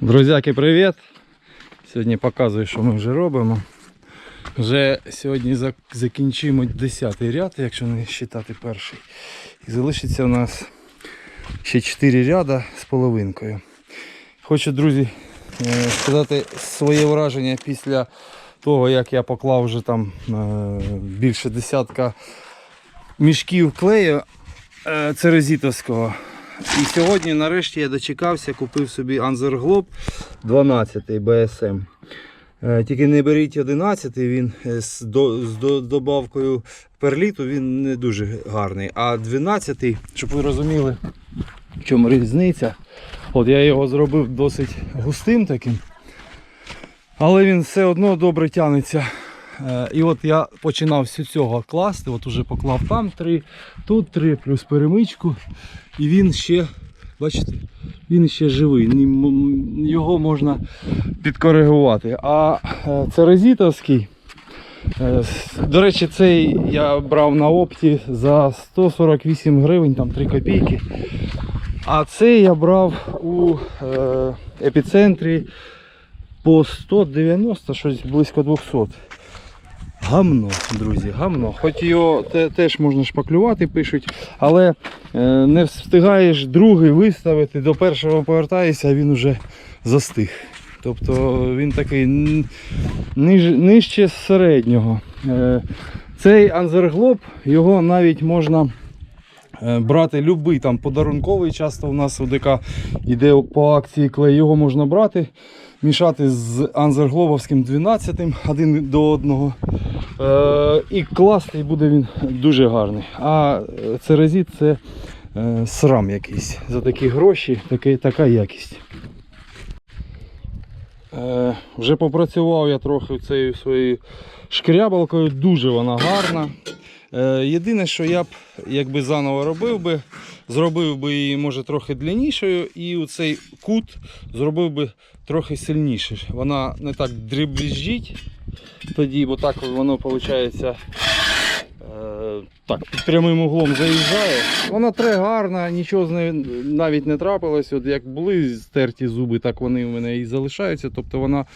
Друзяки, привіт! Сьогодні показую, що ми вже робимо. Вже сьогодні закінчимо 10 ряд, якщо не вважати перший. І залишиться у нас ще 4 ряда з половинкою. Хочу, друзі, е, сказати своє враження після того, як я поклав вже там е, більше десятка мішків клею е, церезітовського. І сьогодні нарешті я дочекався, купив собі Globe 12 BSM. Е, Тільки не беріть 11, він е, з, до, з до- добавкою перліту він не дуже гарний. А 12, щоб ви розуміли, в чому різниця. От я його зробив досить густим таким. Але він все одно добре тягнеться. Е, І от я починав з цього класти, от уже поклав там три, тут три, плюс перемичку. І він ще, бачите, він ще живий. Його можна підкоригувати. А е, церезітовський, е, до речі, цей я брав на опті за 148 гривень, там 3 копійки. А цей я брав у епіцентрі по 190, щось близько 200. Гамно, друзі, гамно. Хоч його те- теж можна шпаклювати, пишуть, але е, не встигаєш другий виставити, до першого повертаєшся, а він уже застиг. Тобто він такий ниж, нижче середнього. Е, цей анзерглоб, його навіть можна е, брати любий там подарунковий. Часто у нас у ДК йде по акції клей, його можна брати, мішати з анзерглобовським 12 один до одного. Е, і класти і буде він дуже гарний. А церезіт це е, срам якийсь. За такі гроші таки, така якість. Е, вже попрацював я трохи цією своєю шкрябалкою, дуже вона гарна. Е, єдине, що я б якби заново робив би, зробив би її може трохи длиннішою і цей кут зробив би трохи сильніше. Вона не так дрібжить тоді, бо так воно виходить так, під прямим углом заїжджає. Вона тре гарна, нічого з нею навіть не трапилось. От як були стерті зуби, так вони у мене і залишаються. Тобто вона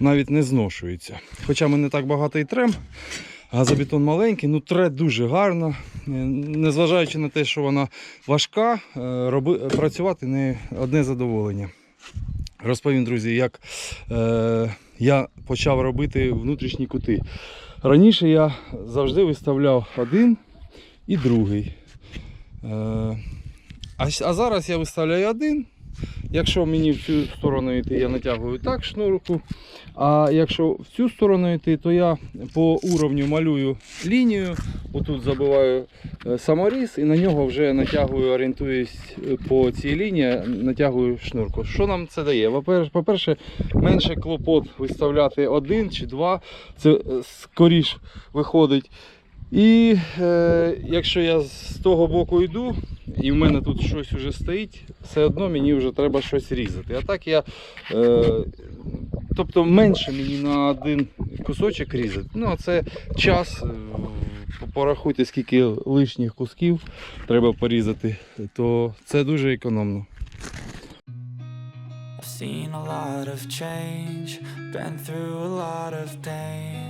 навіть не зношується. Хоча ми не так багато і трем. Газобетон маленький, ну тре дуже гарно. Е, Незважаючи на те, що вона важка, е, роби, працювати не одне задоволення. Розповім, друзі, як е, я почав робити внутрішні кути. Раніше я завжди виставляв один і другий. Е, а, зараз я виставляю один. Якщо мені в цю сторону йти, я натягую так шнурку. А якщо в цю сторону йти, то я по уровню малюю лінію. Отут забиваю е, саморіз і на нього вже натягую, орієнтуюсь е, по цій лінії, натягую шнурку. Що нам це дає? По-пер- По-перше, менше клопот виставляти один чи два. Це е, скоріш виходить. І е, якщо я з того боку йду, і в мене тут щось вже стоїть, все одно мені вже треба щось різати. А так я. Е, тобто менше мені на один кусочок різати. Ну, а це час. е, Порахуйте, скільки лишніх кусків треба порізати, то це дуже економно. I've seen a lot of change, been through a lot of pain.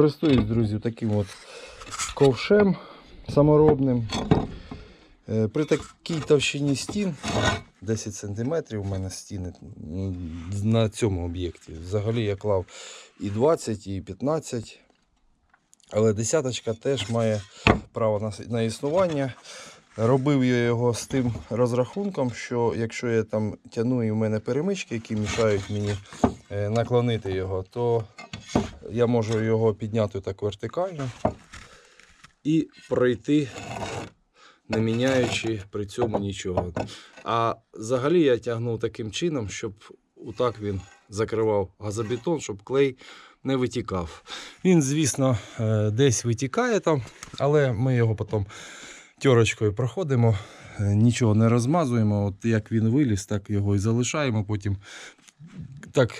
Користуюсь, друзі, таким от ковшем саморобним. Е, При такій товщині стін 10 см у мене стіни на цьому об'єкті. Взагалі я клав і 20, і 15. Але десяточка теж має право на, існування. Робив я його з тим розрахунком, що якщо я там тяну і в мене перемички, які мішають мені е, наклонити його, то я можу його підняти так вертикально і пройти, не міняючи при цьому нічого. А взагалі я тягнув таким чином, щоб отак він закривав газобетон, щоб клей не витікав. Він, звісно, е, десь витікає там, але ми його потім тьорочкою проходимо, е, нічого не розмазуємо. От як він виліз, так його і залишаємо. Потім так,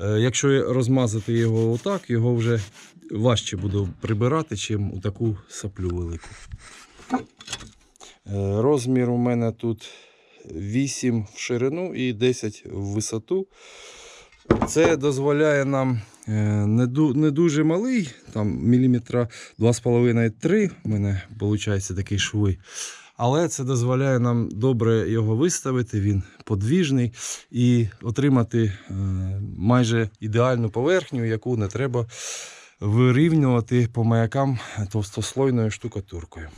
е, якщо розмазати його отак, його вже важче буде прибирати, чим у таку саплю велику. Е, Розмір у мене тут 8 в ширину і 10 в висоту. Це дозволяє нам не, дуже малий, там міліметра 2,5-3. У мене виходить такий шви. Але це дозволяє нам добре його виставити, він подвіжний і отримати е, майже ідеальну поверхню, яку не треба вирівнювати по маякам товстослойною штукатуркою.